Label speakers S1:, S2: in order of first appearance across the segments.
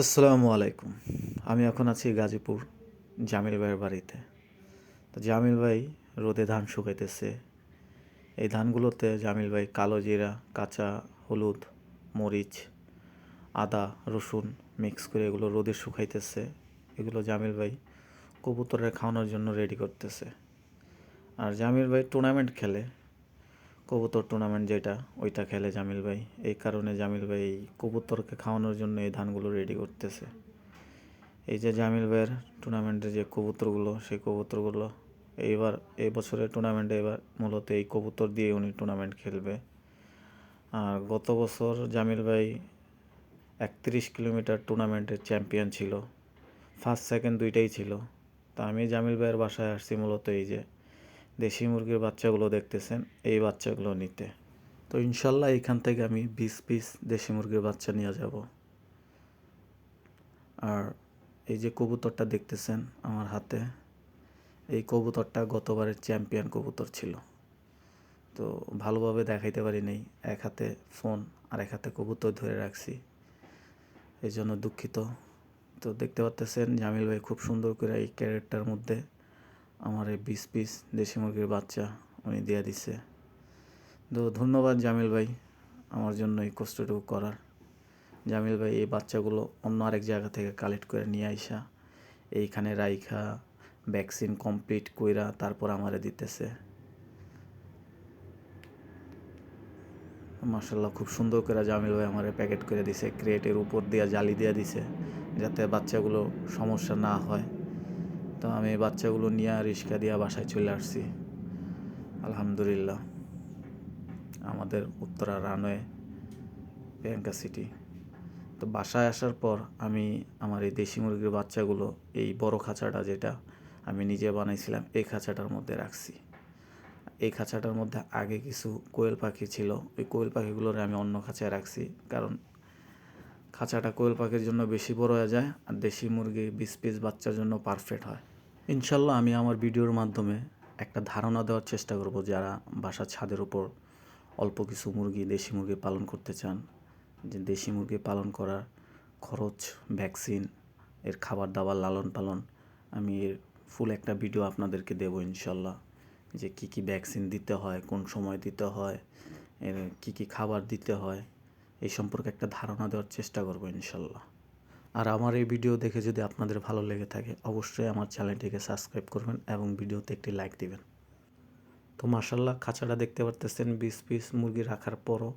S1: আসসালামু আলাইকুম। আমি এখন আছি গাজীপুর জামিল ভাইয়ের বাড়িতে। তো জামিল ভাই রোদে ধান শুকাইতেছে। এই ধানগুলোতে জামিল ভাই কালো জিরা, কাঁচা, হলুদ, মরিচ, আদা, রসুন মিক্স করে এগুলো রোদে শুকাইতেছে। এগুলো জামিল ভাই কবুতরের খাওয়ানোর জন্য রেডি করতেছে। আর জামিল ভাই টুর্নামেন্ট খেলে। কবুতর টুর্নামেন্ট যেটা, ওইটা খেলে জামিল ভাই। এই কারণে জামিল ভাই এই কবুতরকে খাওয়ানোর জন্য এই ধানগুলো রেডি করতেছে। এই যে জামিল ভাইয়ের টুর্নামেন্টের যে কবুতরগুলো, সেই কবুতরগুলো এইবার, এই বছরের টুর্নামেন্টে এবার মূলত এই কবুতর দিয়ে উনি টুর্নামেন্ট খেলবে। আর গত বছর জামিল ভাই একত্রিশ কিলোমিটার টুর্নামেন্টের চ্যাম্পিয়ন ছিল। ফার্স্ট সেকেন্ড দুইটাই ছিল। তা আমি জামিল ভাইয়ের বাসায় আসছি মূলত এই যে দেশি মুরগির বাচ্চাগুলো দেখতেছেন, এই বাচ্চাগুলো নিতে। তো ইনশাল্লাহ এখান থেকে আমি বিশ পিস দেশি মুরগির বাচ্চা নিয়ে যাব। আর এই যে কবুতরটা দেখতেছেন আমার হাতে, এই কবুতরটা গতবারের চ্যাম্পিয়ন কবুতর ছিল। তো ভালোভাবে দেখাইতে পারি নাই, এক হাতে ফোন আর এক হাতে কবুতর ধরে রাখছি। এই জন্য দুঃখিত। তো দেখতে পাচ্তেছেন জামিল ভাই খুব সুন্দর করে এই ক্যারেটটার মধ্যে আমার এই বিশ পিস দেশি মুরগির বাচ্চা উনি দিয়ে দিছে। তো ধন্যবাদ জামিল ভাই আমার জন্য এই কষ্টটুকু করার। জামিল ভাই, এই বাচ্চাগুলো অন্য আরেক জায়গা থেকে কালেক্ট করে নিয়ে আইসা, এইখানে রাইখা ভ্যাকসিন কমপ্লিট কইরা তারপর আমারে দিতেছে। মার্শাল্লাহ খুব সুন্দর করে জামিল ভাই আমারে প্যাকেট করে দিছে ক্রেটের উপর দিয়ে জালি দিয়ে দিছে, যাতে বাচ্চাগুলো সমস্যা না হয়। তো আমি বাচ্চাগুলো নিয়ে রিক্সা দিয়ে বাসায় চলে আসছি। আলহামদুলিল্লাহ। আমাদের উত্তরা রানওয়ে প্রিয়াঙ্কা সিটি। তো বাসায় আসার পর আমি আমার এই দেশি মুরগির বাচ্চাগুলো, এই বড় খাঁচাটা যেটা আমি নিজে বানাইছিলাম, এই খাঁচাটার মধ্যে রাখছি। এই খাঁচাটার মধ্যে আগে কিছু কোয়েল পাখি ছিল, ওই কোয়েল পাখিগুলোর আমি অন্য খাঁচায় রাখছি। কারণ খাঁচাটা কোয়েল পাখির জন্য বেশি বড় হয়ে যায়, আর দেশি মুরগি, বিশ পিস বাচ্চার জন্য পারফেক্ট হয়। ইনশাল্লাহ আমি আমার ভিডিওর মাধ্যমে একটা ধারণা দেওয়ার চেষ্টা করব যারা বাসার ছাদের উপর অল্প কিছু মুরগি, দেশি মুরগি পালন করতে চান। যে দেশি মুরগি পালন করার খরচ ভ্যাকসিন এর খাবার দাবার লালন পালন, আমি এর ফুল একটা ভিডিও আপনাদেরকে দেবো ইনশাল্লাহ। যে কি কি ভ্যাকসিন দিতে হয়, কোন সময় দিতে হয়, এর কি কি খাবার দিতে হয়, এই সম্পর্কে একটা ধারণা দেওয়ার চেষ্টা করব ইনশাল্লাহ। আর আমার এই ভিডিও দেখে যদি আপনাদের ভালো লেগে থাকে, অবশ্যই আমার চ্যানেলটিকে সাবস্ক্রাইব করবেন এবং ভিডিওতে একটি লাইক দিবেন। তো মার্শাল্লাহ খাঁচাটা দেখতে পারতেছেন, বিশ পিস মুরগি রাখার পরও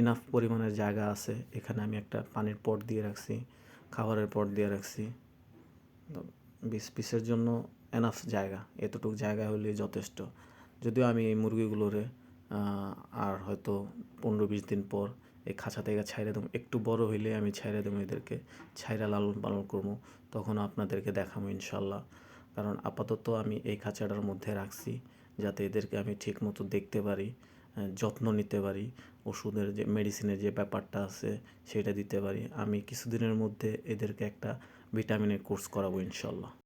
S1: ইনাফ পরিমাণের জায়গা আছে। এখানে আমি একটা পানির পট দিয়ে রাখছি, খাবারের পট দিয়ে রাখছি। বিশ পিসের জন্য এনাফ জায়গা, এতটুকু জায়গা হলে যথেষ্ট। যদিও আমি এই মুরগিগুলোরে আর হয়তো পনেরো বিশ দিন পর এই খাঁচা থেকে ছাইড়ে দেবো। একটু বড় হইলে আমি ছাইড়ে দেবো এদেরকে। ছাইরা লালন পালন করব। তখন আপনাদেরকে দেখাবো ইনশাল্লাহ। কারণ আপাতত আমি এই খাঁচাটার মধ্যে রাখছি যাতে এদেরকে আমি ঠিক মতো দেখতে পারি যত্ন নিতে পারি, ওষুধের যে, মেডিসিনের যে ব্যাপারটা আছে সেটা দিতে পারি। আমি কিছুদিনের মধ্যে এদেরকে একটা ভিটামিনের কোর্স করাবো ইনশাল্লাহ।